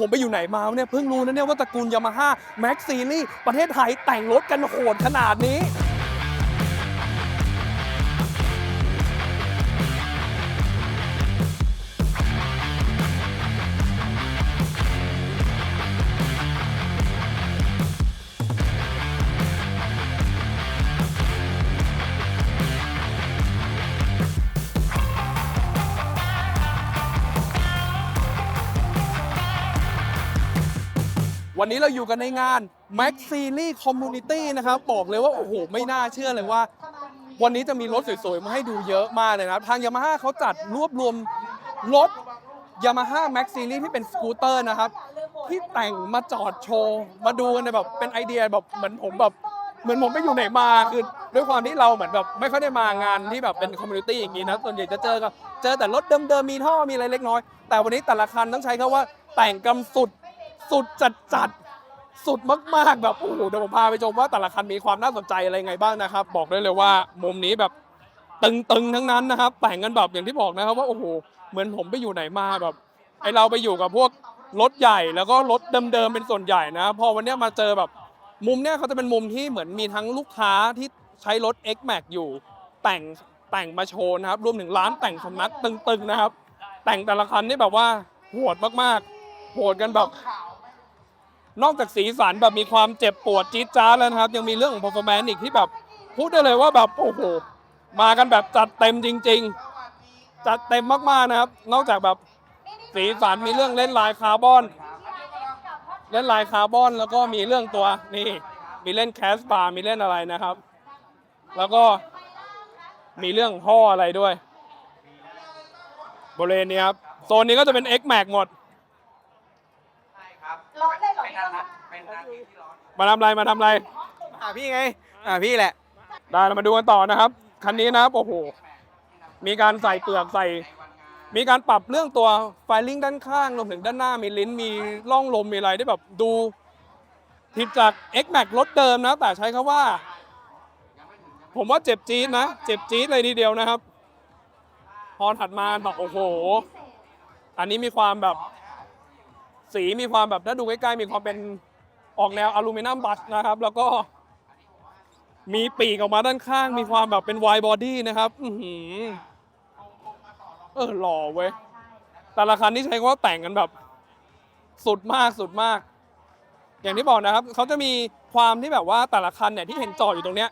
ผมไปอยู่ไหนมาเนี่ยเพิ่งรู้นะเนี่ยว่าตระกูลยามาฮ่าแม็กซีรีประเทศไทยแต่งรถกันโหดขนาดนี้ วันนี้เราอยู่กันในงาน Max Series Community นะครับ บอกเลยว่า โอ้โห ไม่น่าเชื่อเลยว่า วันนี้จะมีรถสวยๆ มาให้ดูเยอะมากเลยนะครับ ทางยามาฮ่าเขาจัดรวบรวมรถยามาฮ่า Max Series ที่เป็นสกูตเตอร์นะครับ ที่แต่งมาจอดโชว์ มาดูกันในแบบเป็นไอเดียแบบเหมือนผมแบบเหมือนผมไปอยู่ไหนมาคือด้วยความที่เราเหมือนแบบไม่ค่อยได้มางานที่แบบเป็นคอมมูนิตี้อย่างนี้นะส่วนใหญ่จะเจอก็เจอแต่รถเดิมๆมีท่อมีอะไรเล็กน้อย แต่วันนี้แต่ละคันต้องใช้คำว่าแต่งกำสุด สุดจัดจัดสุดมากๆแบบโอ้โหเดี๋ยวผมพาไปชมว่าแต่ละคันมีความน่าสนใจอะไรไงบ้างนะครับ บอกได้เลยว่ามุมนี้แบบตึงๆทั้งนั้นนะครับแต่งกันแบบอย่างที่บอกนะครับว่าโอ้โหเหมือนผมไปอยู่ไหนมาแบบไอเราไปอยู่กับพวกรถใหญ่แล้วก็รถเดิมๆเป็นส่วนใหญ่นะ พอวันนี้มาเจอแบบมุมเนี้ยเขาจะเป็นมุมที่เหมือนมีทั้งลูกค้าที่ใช้รถ X Max อยู่แต่งแต่งมาโชว์นะครับรวมถึงร้านแต่งสำนักตึงๆนะครับ แต่งแต่ละคันนี่แบบว่าโหดมากๆโหดกันแบบ นอกจากสีสันแบบมีความเจ็บปวดจี๊ดจ้าดแล้วนะครับ ยังมีเรื่องของ performance อีกที่แบบพูดได้เลยว่าแบบโอ้โหมากันแบบจัดเต็มจริง ๆ จัดเต็มมากๆนะครับ นอกจากแบบสีสันมีเรื่องเล่นลายคาร์บอน เล่นลายคาร์บอนแล้วก็มีเรื่องตัวนี่มีเล่นแคสบาร์มีเล่นอะไรนะครับ แล้วก็มีเรื่องท่ออะไรด้วยบริเวณนี้ครับโซนนี้ก็จะเป็น X Max หมด ร้อนเลยเหรอพี่ต้อง มาทำอะไรมาทำอะไรอ่าพี่ไงอ่าพี่แหละ ได้เรามาดูกันต่อนะครับ คันนี้นะครับโอ้โห มีการใส่เปลือกใส่ มีการปรับเรื่องตัวไฟลิ่งด้านข้างรวมถึงด้านหน้ามีลิ้นมีร่องลมมีอะไรได้แบบดูผิดจาก X Max รถเดิมนะ แต่ใช้คำว่า ผมว่าเจ็บจี๊ดนะ เจ็บจี๊ดเลยทีเดียวนะครับ พอถัดมาบอกโอ้โห อันนี้มีความแบบ สีมีความแบบถ้าดูใกล้ๆมีความเป็น ออกแนวอลูมิเนียมบัสนะครับ แล้วก็มีปีกออกมาด้านข้าง มีความแบบเป็นไวบอดี้นะครับอือหือเออหล่อเว้ย แต่ละคันที่ใช้คำว่าแต่งกันแบบ สุดมากสุดมาก อย่างที่บอกนะครับ เขาจะมีความที่แบบว่าแต่ละคันเนี่ยที่เห็นจอดอยู่ตรงเนี้ย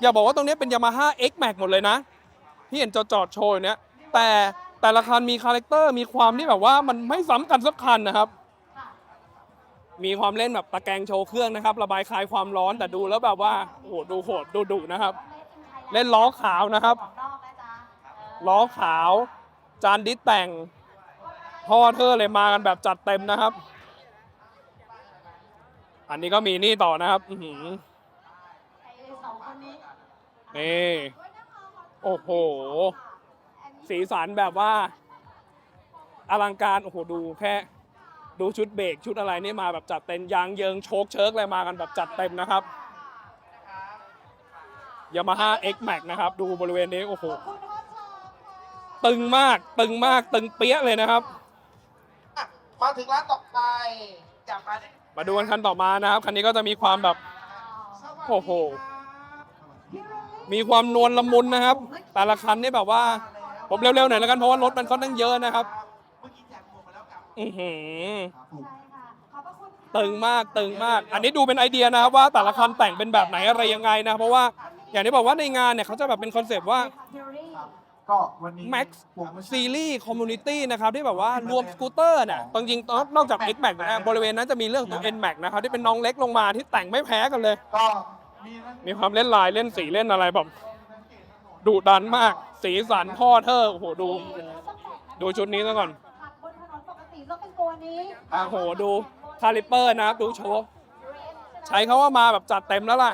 อย่าบอกว่าตรงเนี้ยเป็น Yamaha X Max หมดเลยนะ ที่เห็นจอดจอดโชว์อยู่เนี้ย แต่แต่ละคันมีคาแรคเตอร์มีความที่แบบว่ามันไม่ซ้ำกันสักคันนะครับ มีความเล่นแบบตะแกรงโชว์เครื่องนะครับ ระบายคลายความร้อนแต่ดูแล้วแบบว่าโอ้โหดูโหดดูดุนะครับ เล่นล้อขาวนะครับ ล้อขาว จานดิสแต่งท่อเทอร์เลยมากันแบบจัดเต็มนะครับ อันนี้ก็มีนี่ต่อนะครับอืนี่โอ้โห สีสันแบบว่า อลังการ โอ้โห ดูแค่ ดูชุดเบรกชุดอะไรนี่มาแบบจัดเต็มยางเยิงโชคเชิร์กอะไรมากันแบบจัดเต็มนะครับยามาฮ่า X Max นะครับ ดูบริเวณนี้ โอ้โหคุณทอดชอบตึงมากตึงมากตึงเปี้ยะเลยนะครับอะมาถึงร้านต่อไปจับมาได้มาดูกันคันต่อมานะครับ คันนี้ก็จะมีความแบบ โอ้โห มีความนวลละมุนนะครับ แต่ละคันนี่แบบว่า ผมเร็วๆหน่อยแล้วกันเพราะว่ารถมันค่อนข้างเยอะนะครับ เมื่อกี้แจกหมวก มาแล้วกับอือหือใช่ค่ะขอบพระคุณค่ะตึงมากตึงมาก อันนี้ดูเป็นไอเดียนะครับว่าแต่ละคันแต่งเป็นแบบไหนอะไรยังไงนะเพราะว่าอย่างที่บอกว่าในงานเนี่ยเขาจะแบบเป็นคอนเซปต์ว่า Fury ก็วันนี้ Max Series Community นะครับที่แบบว่ารวมสกูตเตอร์เนี่ยจริงๆนอกจาก X Max นะบริเวณนั้นจะมีเรื่องของ N Max นะครับที่เป็นน้องเล็กลงมาที่แต่งไม่แพ้กันเลย ก็มีทั้งมีความเล่นลายเล่นสีเล่นอะไรแบบดุดันมาก สีสันพ่อเธอโอ้โหดู ดูชุดนี้ซะก่อนขับบนถนนปกติต้ องเป็นตัวนี้โอ้โหดูคาลิเปอร์นะครับดูโชว์ใช้เขาว่ามาแบบจัดเต็มแล้วล่ะ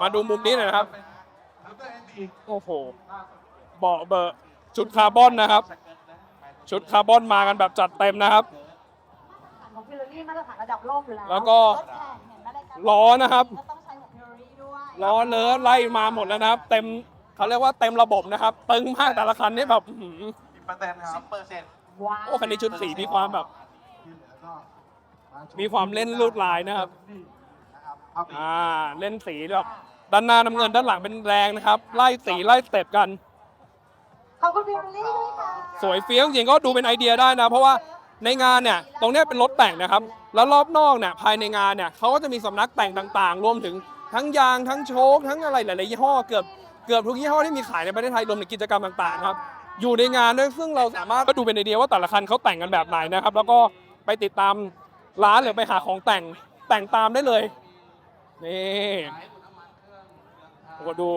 มาดูมุมนี้หน่อยนะครับแล้วก็เอ็นดีโอ้โหเบาะเบอร์ชุดคาร์บอนนะครับ ชุดคาร์บอนมากันแบบจัดเต็มนะครับ ของฟิลลี่มาตรฐานระดับโลกอยู่แล้วแล้วก็รถแข่งเห็นไหมรายการล้อนะครับก็ต้องใช้ของฟิลลี่ด้วยล้อเนื้อไล่มาหมดแล้วนะครับ เต็มเขาเรียกว่าเต็มระบบนะครับ ตึงมากแต่ละคันนี่แบบอื้อหือ สิบเปอร์เซ็นต์ครับเปอร์เซ็นต์ ว้าวโอ้คันนี้ชุดสีมีความแบบที่เหลือก็มีความเล่นลวดลายนะครับเอาไปอ่า เล่นสีแบบด้านหน้าน้ำเงินด้านหลังเป็นแดงนะครับ ไล่สีไล่สเต็ปกัน ขอบคุณพี่ลิลลี่ด้วยค่ะสวยเฟี้ยวจริงๆก็ดูเป็นไอเดียได้นะ เพราะว่าในงานเนี่ยตรงเนี้ยเป็นรถแต่งนะครับ แล้วรอบนอกเนี่ยภายในงานเนี่ยเขาก็จะมีสำนักแต่งต่างๆ รวมถึงทั้งยางทั้งโชคทั้งอะไรหลายๆยี่ห้อเกือบเกือบทุกยี่ห้อที่มีขายในประเทศไทยรวมถึงกิจกรรมต่างๆครับ อยู่ในงานด้วยซึ่งเราสามารถก็ดูเป็นไอเดียว่าแต่ละคันเขาแต่งกันแบบไหนนะครับ แล้วก็ไปติดตามร้านหรือไปหาของแต่งแต่งตามได้เลย นี่โอ้โหดู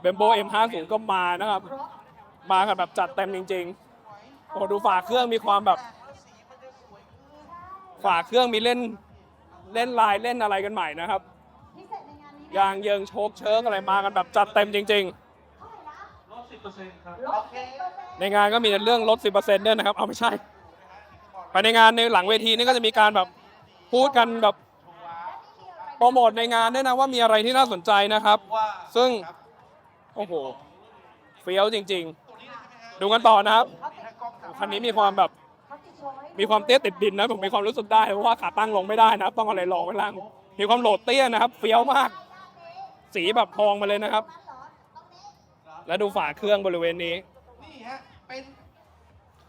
เบมโบ M50 ก็มานะครับ มากันแบบจัดเต็มจริงๆโอ้โหดูฝาเครื่องมีความแบบ ฝาเครื่องมีเล่นเล่นลายเล่นอะไรกันใหม่นะครับยางเยิงโชคเชิงอะไรมากันแบบจัดเต็มจริง ลดสิบเปอร์เซ็นต์ๆในงานก็มีเรื่องลด 10%ด้วยนะครับ เอาไม่ใช่ภายในงานในหลังเวทีนี่ก็จะมีการแบบพูดกันแบบโปรโมทในงานด้วยนะว่ามีอะไรที่น่าสนใจนะครับซึ่ง โอ้โหเฟี้ยวจริง ๆ ดูกันต่อนะครับคันนี้มีความแบบมีความเตี้ยติดดินนะผมมีความรู้สึกได้เพราะว่าขาตั้งลงไม่ได้นะครับ ต้องเอาอะไรรองไว้ล่างมีความโหลดเตี้ยนะครับ เฟี้ยวมาก สีแบบทองมาเลยนะครับ แล้วดูฝาเครื่องบริเวณนี้ นี่ฮะเป็น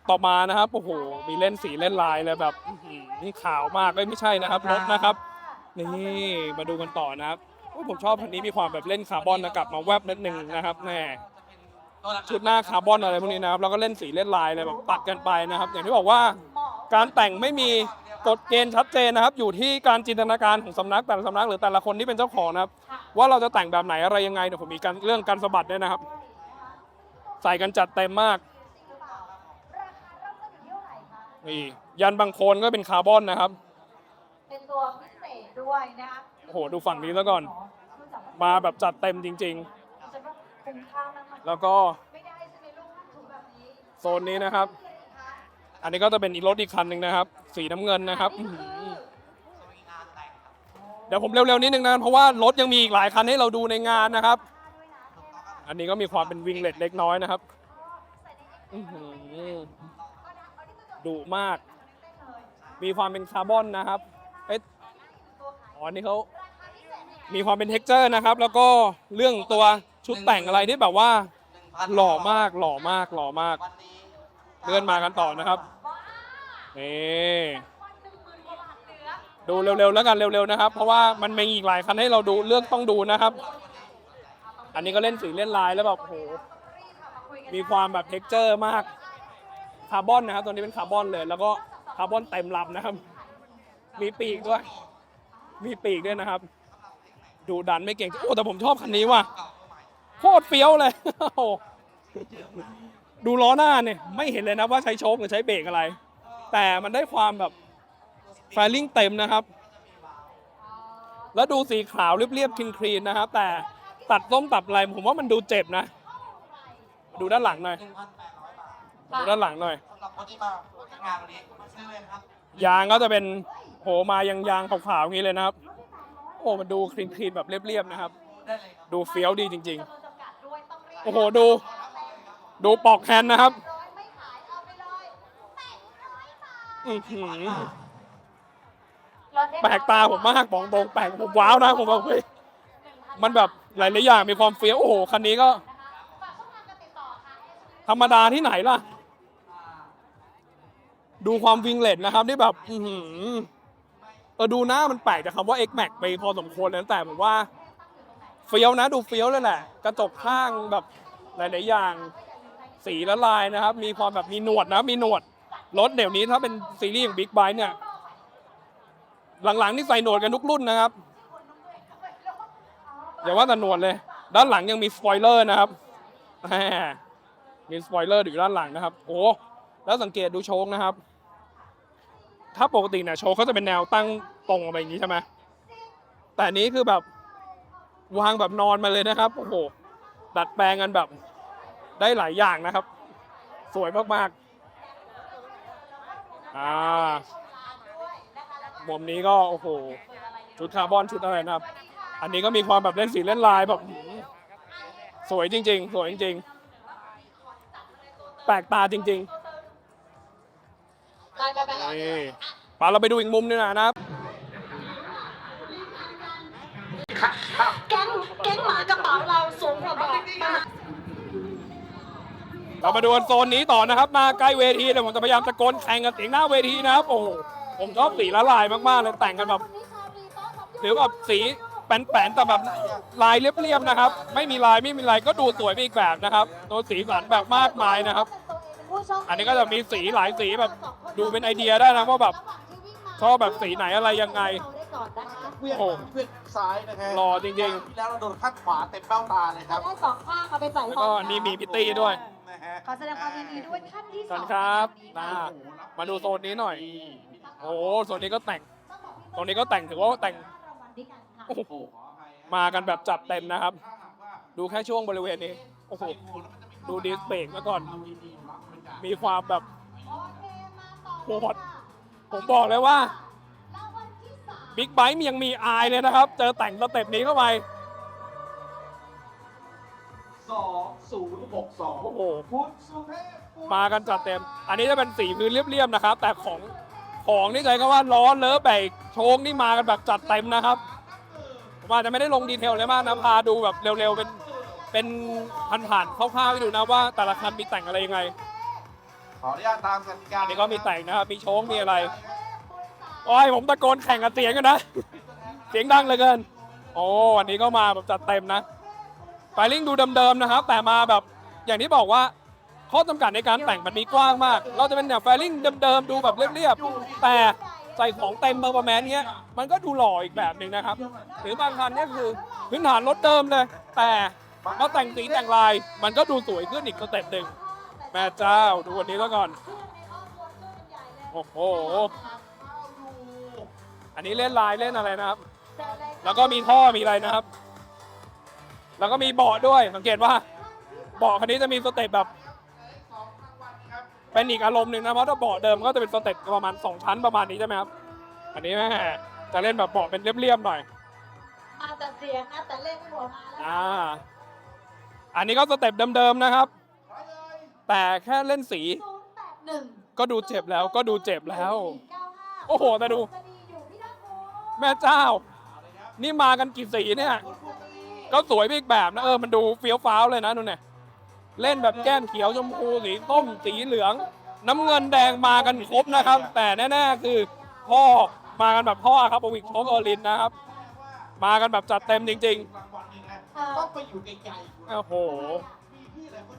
ต่อมานะครับโอ้โหมีเล่นสีเล่นลายเลยแบบอื้อหือนี่ขาวมากเลยไม่ใช่นะครับรถนะครับ นี่มาดูกันต่อนะครับโอ้ยผมชอบคันนี้มีความแบบเล่นคาร์บอนนะกลับมาแวบนิดนึงนะครับแน่ ชุดหน้าคาร์บอนอะไรพวกนี้นะครับแล้วก็เล่นสีเล่นลายอะไรแบบตัดกันไปนะครับ อย่างที่บอกว่าการแต่งไม่มีกฎเกณฑ์ชัดเจนนะครับ อยู่ที่การจินตนาการของสำนักแต่ละสำนักหรือแต่ละคนที่เป็นเจ้าของนะครับ ว่าเราจะแต่งแบบไหนอะไรยังไงเดี๋ยวผมมีการเรื่องการสะบัดด้วยนะครับ ใส่กันจัดเต็มมากนี่ยันบางโคนก็เป็นคาร์บอนนะครับ เป็นตัวพิเศษด้วยนะคะโอ้โหดูฝั่งนี้แล้วก่อน มาแบบจัดเต็มจริงฉันว่าคุ้มค่ามากๆแล้วก็ๆไม่ได้ใช่ไหมลูกถุงแบบนี้โซนนี้นะครับ อันนี้ก็จะเป็นอีกรถอีกคันหนึ่งนะครับ สีน้ำเงินนะครับอื้อหือเดี๋ยวผมเร็วๆนิดนึงนะเพราะว่ารถยังมีอีกหลายคันให้เราดูในงานนะครับ อันนี้ก็มีความเป็นวิงเล็ตเล็กน้อยนะครับดุมาก มีความเป็นคาร์บอนนะครับเอ๊ะอ๋อนี่เขามีความเป็นเท็กเจอร์นะครับ แล้วก็เรื่องตัวชุดแต่งอะไรที่แบบว่า หล่อมากหล่อมากหล่อมาก เลื่อนมากันต่อนะครับนี่ดูเร็วๆแล้วกันเร็วๆนะครับ เพราะว่ามันมีอีกหลายคันให้เราดูเลือกต้องดูนะครับ อันนี้ก็เล่นสีเล่นลายแล้วแบบโอ้โหมีความแบบเท็กเจอร์มากคาร์บอนนะครับตัวนี้เป็นคาร์บอนเลย แล้วก็คาร์บอนเต็มลำนะครับ มีปีกด้วย มีปีกด้วยนะครับ ดูดันไม่เก่งโอ้แต่ผมชอบคันนี้ว่ะโคตรเฟี้ยวเลยโอ้ดูล้อหน้าเนี่ยไม่เห็นเลยนะว่าใช้โชคหรือใช้เบรกอะไร แต่มันได้ความแบบไฟลิ่งเต็มนะครับ แล้วดูสีขาวเรียบๆคลีนๆนะครับ แต่ ตัดต้มตัดอะไรผมว่ามันดูเจ็บนะ ดูด้านหลังหน่อยดูด้านหลังหน่อย สำหรับคนที่มาร่วมงานวันนี้ซื้อเลยครับยางก็จะเป็นโหมายางยางๆขาวๆอย่างนี้เลยนะครับ โอ้มันดูคลีนๆแบบเรียบๆนะครับ ได้เลยครับ ดูเฟี้ยวดีจริงจำนวนจำกัดด้วยต้องรีบๆโอ้โหดู ดูปอกแฮนด์นะครับร้อยไม่ขายเอาไปเลยแปดร้อยบาทอื้อหือลดได้แปลกตาผมมากบอกตรงแปลกผมว้าวนะผมแบบเฮ้ยมันแบบ หลายๆอย่างมีความเฟี้ยวโอ้โหคันนี้ก็ธรรมดาที่ไหนล่ะ ดูความวิงเลตนะครับที่แบบอืเออดูหน้ามันแปลกจากคำว่า X Max ไปพอสมควรเลยนะแต่ผมว่าเฟี้ยวนะ ดูเฟี้ยวเลยแหละ กระจกข้างแบบหลาย ๆ อย่าง สีละลายนะครับ มีความแบบมีหนวดนะ มีหนวดรถเดี๋ยวนี้ถ้าเป็นซีรีส์อย่างบิ๊กไบค์เนี่ย หลัง ๆ นี่ใส่หนวดกันทุกรุ่นนะครับ อย่าว่าแต่หนวดเลย ด้านหลังยังมีสปอยเลอร์นะครับมีสปอยเลอร์อยู่ด้านหลังนะครับโอ้แล้วสังเกตดูโชคนะครับ ถ้าปกติเนี่ยโชคเขาจะเป็นแนวตั้งตรงออกไปอย่างนี้ใช่ไหมแต่นนี้คือแบบวางแบบนอนมาเลยนะครับโอ้โหดัดแปลงกันแบบได้หลายอย่างนะครับ สวยมากๆอ่ามุมนี้ก็โอ้โหชุดคาร์บอนชุดอะไรนะครับ อันนี้ก็มีความแบบเล่นสีเล่นลายแบบหืมสวยจริง ๆ สวยจริงๆแปลกตาจริง ไปไปไปๆนี่ปาเราไปดูอีกมุมหนึงนะนะครับ แก๊งแก๊งหมากระเป๋าเราสูงกว่าบอกมาก เรามาดูกันโซนนี้ต่อนะครับ มาใกล้เวทีเดี๋ยวผมจะพยายามตะโกนแข่งกันเสียงหน้าเวทีนะครับ โอ้โหผมชอบสีละลายมากๆเลยแต่งกันแบบหรือแบบสี แป้นๆแต่แบบลายเรียบๆนะครับ ไม่มีลายไม่มีลายก็ดูสวยไปอีกแบบนะครับตัวสีสันแบบมากมายนะครับ อันนี้ก็จะมีสีหลายสีแบบดูเป็นไอเดียได้นะว่าแบบชอบแบบสีไหนอะไรยังไงเวียงโอ้เวียงซ้ายนะฮะหล่อจริงแล้วเราโดนข้างขวาเต็มเบ้าตาเลยครับได้สองข้างเอาไปใส่แล้วก็นี่มีพิตตี้ด้วยนะฮะขอแสดงความยินดีด้วยท่านที่สขออบงคุณครับอ่ามาดูโซนนี้หน่อย โอ้โหโซนนี้ก็แต่งตรงนี้ก็แต่งถือว่าแต่ง โอ้โหมากันแบบจัดเต็มนะครับ ดูแค่ช่วงบริเวณนี้ โอ้โห ดูดิสเบรกมาก่อน มีความแบบโหดผมบอกเลยว่าบิ๊กไบค์ยังมีอายเลยนะครับ เจอแต่งสเต็ปนี้เข้าไปสองศูนย์หกสองโอ้โหคุณสุเทพบุญมากันจัดเต็ม อันนี้จะเป็นสีพื้นเรียบๆนะครับ แต่ของของนี่ใจก็ว่าล้อเลอะแบกโชงนี่มากันแบบจัดเต็มนะครับผม อาจจะไม่ได้ลงดีเทลเลยมากนะพาดูแบบเร็วๆ เป็นเป็นผ่านๆคร่าวๆให้ดูนะว่าแต่ละคันมีแต่งอะไรยังไง ขออนุญาตตามกติกาอันนี้ก็มีแต่งนะครับ มีโชงมีอะไร โอ้ยผมตะโกนแข่งกับเสียงกันนะ เสียงดังเหลยเกิน โอ้วันนี้ก็มาแบบจัดเต็มนะไฟลิ่งดูเดิมๆนะครับ แต่มาแบบอย่างที่บอกว่าข้อจำกัดในการแต่งมันมีกว้างมาก เราจะเป็นแบบไฟลิ่งเดิมๆดูแบบเรียบๆแต่ ใส่ของเต็มเบอร์ประมาณเนี้ยมันก็ดูหล่ออีกแบบหนึ่งนะครับ หรือบางคันเนี่ยคือพื้นฐานรถเดิมเลย แต่มาแต่งสีแต่งลาย มันก็ดูสวยขึ้นอีกสเต็ปหนึ่งแม่เจ้าดูวันนี้แล้วก่อน โอ้โห อันนี้เล่นลายเล่นอะไรนะครับ แล้วก็มีท่อมีอะไรนะครับ แล้วก็มีเบาะด้วยสังเกตว่าเบาะคันนี้จะมีสเต็ปแบบ เป็นอีกอารมณ์หนึ่งนะเพราะถ้าเบาะเดิมก็จะเป็นสเต็ปประมาณ 2 ชั้นประมาณนี้ใช่ไหมครับ อันนี้แม่จะเล่นแบบเบาะเป็นเรียบๆหน่อยมาแต่เสียงนะแต่เล่นไม่หัวมาแล้วอ่าอันนี้ก็สเต็ปเดิมๆนะครับ แต่แค่เล่นสี ศูนย์แปดหนึ่งก็ดูเจ็บแล้วก็ดูเจ็บแล้ว เก้าห้าโอ้โหแต่ดูจะดีอยู่ที่ด้านโน้นแม่เจ้า นี่มากันกี่สีเนี่ย ก็สวยไปอีกแบบนะเออมันดูเฟี้ยวฟ้าวเลยนะนู่นเนี่ย เล่นแบบแก้มเขียวชมพูสีส้มสีเหลือง น้ำเงินแดงมากันครบนะครับ แต่แน่ๆคือพ่อมากันแบบพ่อครับอวิกโชคโอลินนะครับ มากันแบบจัดเต็มจริงเอ่อต้องไปอยู่ไกลๆ ๆ โอ้โห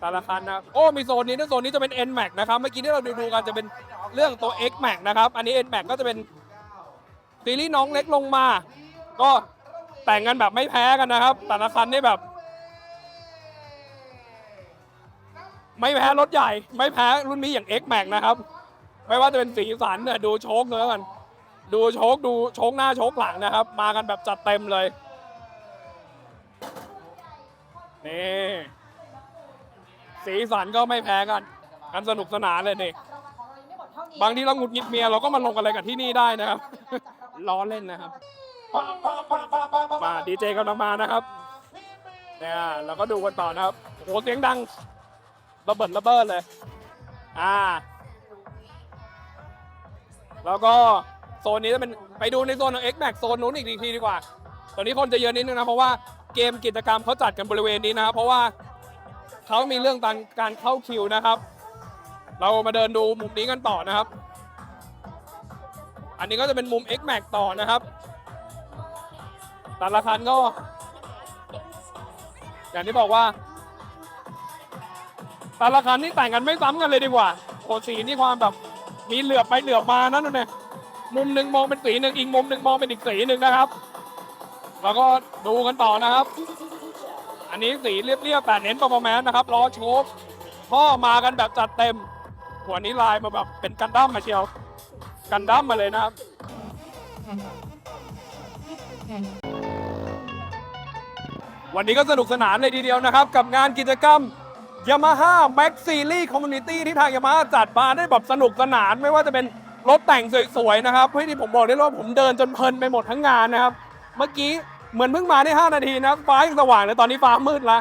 แต่ละคันนะโอ้มีโซนนี้นะโซนนี้จะเป็น N Max นะครับ เมื่อกี้ที่เราดูๆกันจะเป็นเรื่องตัว X Max นะครับ อันนี้ N Max ก็จะเป็นซีรีส์น้องเล็กลงมา ก็แต่งกันแบบไม่แพ้กันนะครับ แต่ละคันนี่แบบ ไม่แพ้รถใหญ่ ไม่แพ้รุ่นนี้อย่าง X Max นะครับ ไม่ว่าจะเป็นสีสันเนี่ยดูโชคเลยแล้วกันดูโชคดูโชคหน้าโชคหลังนะครับ มากันแบบจัดเต็มเลยนี่สีสันก็ไม่แพ้กันกันสนุกสนานเลยนี่บางทีเราหงุดหงิดเมียเราก็มาลงอะไรกับที่นี่ได้นะครับล้อเล่นนะครับ มาดีเจกำลังมานะครับเนี่ยเราก็ดูกันต่อนะครับโอ้โหเสียงดัง ระเบิดระเบิดเลย อ่า แล้วก็โซนนี้จะเป็นไปดูในโซนของ X Max โซนนู้นอีกทีดีกว่า ตอนนี้คนจะเยอะนิดนึงนะ เพราะว่าเกมกิจกรรมเขาจัดกันบริเวณนี้นะครับเพราะว่าเขามีเรื่องการการเข้าคิวนะครับ เรามาเดินดูมุมนี้กันต่อนะครับ อันนี้ก็จะเป็นมุม X Max ต่อนะครับแต่ละคันก็ อย่างที่บอกว่า แต่ละคันนี่แต่งกันไม่ซ้ำกันเลยดีกว่าโอ้สีนี่ความแบบมีเหลือบไปเหลือบมานั่นน่ะมุมหนึ่งมองเป็นสีหนึ่งอีกมุมหนึ่งมองเป็นอีกสีหนึ่งนะครับ แล้วก็ดูกันต่อนะครับ อันนี้สีเรียบๆแต่เน้นประมาณนะครับล้อโชคพ่อมากันแบบจัดเต็ม หัวนี้ลายมาแบบเป็นกันดั้มมาเชียว กันดั้มมาเลยนะครับวันนี้ก็สนุกสนานเลยทีเดียวนะครับ กับงานกิจกรรม Yamaha Max Series Community ที่ทาง Yamaha จัดมาได้แบบสนุกสนานไม่ว่าจะเป็นรถแต่งสวยๆนะครับเพื่อที่ผมบอกได้เลยว่าผมเดินจนเพลินไปหมดทั้งงานนะครับ เมื่อกี้เหมือนเพิ่งมาได้ 5 นาทีนะฟ้ายังสว่างเลยตอนนี้ฟ้ามืดละ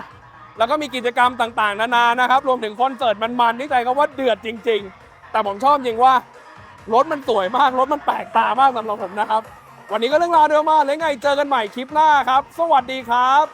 แล้วก็มีกิจกรรมต่างๆ นานานะครับ รวมถึงคอนเสิร์ตมันๆนี่ใจก็ว่าเดือดจริง ๆ แต่ผมชอบจริงว่ารถมันสวยมากรถมันแปลกตามากสำหรับผมนะครับ วันนี้ก็เรื่องราวเดิมมากแล้วไงเจอกันใหม่คลิปหน้าครับ สวัสดีครับ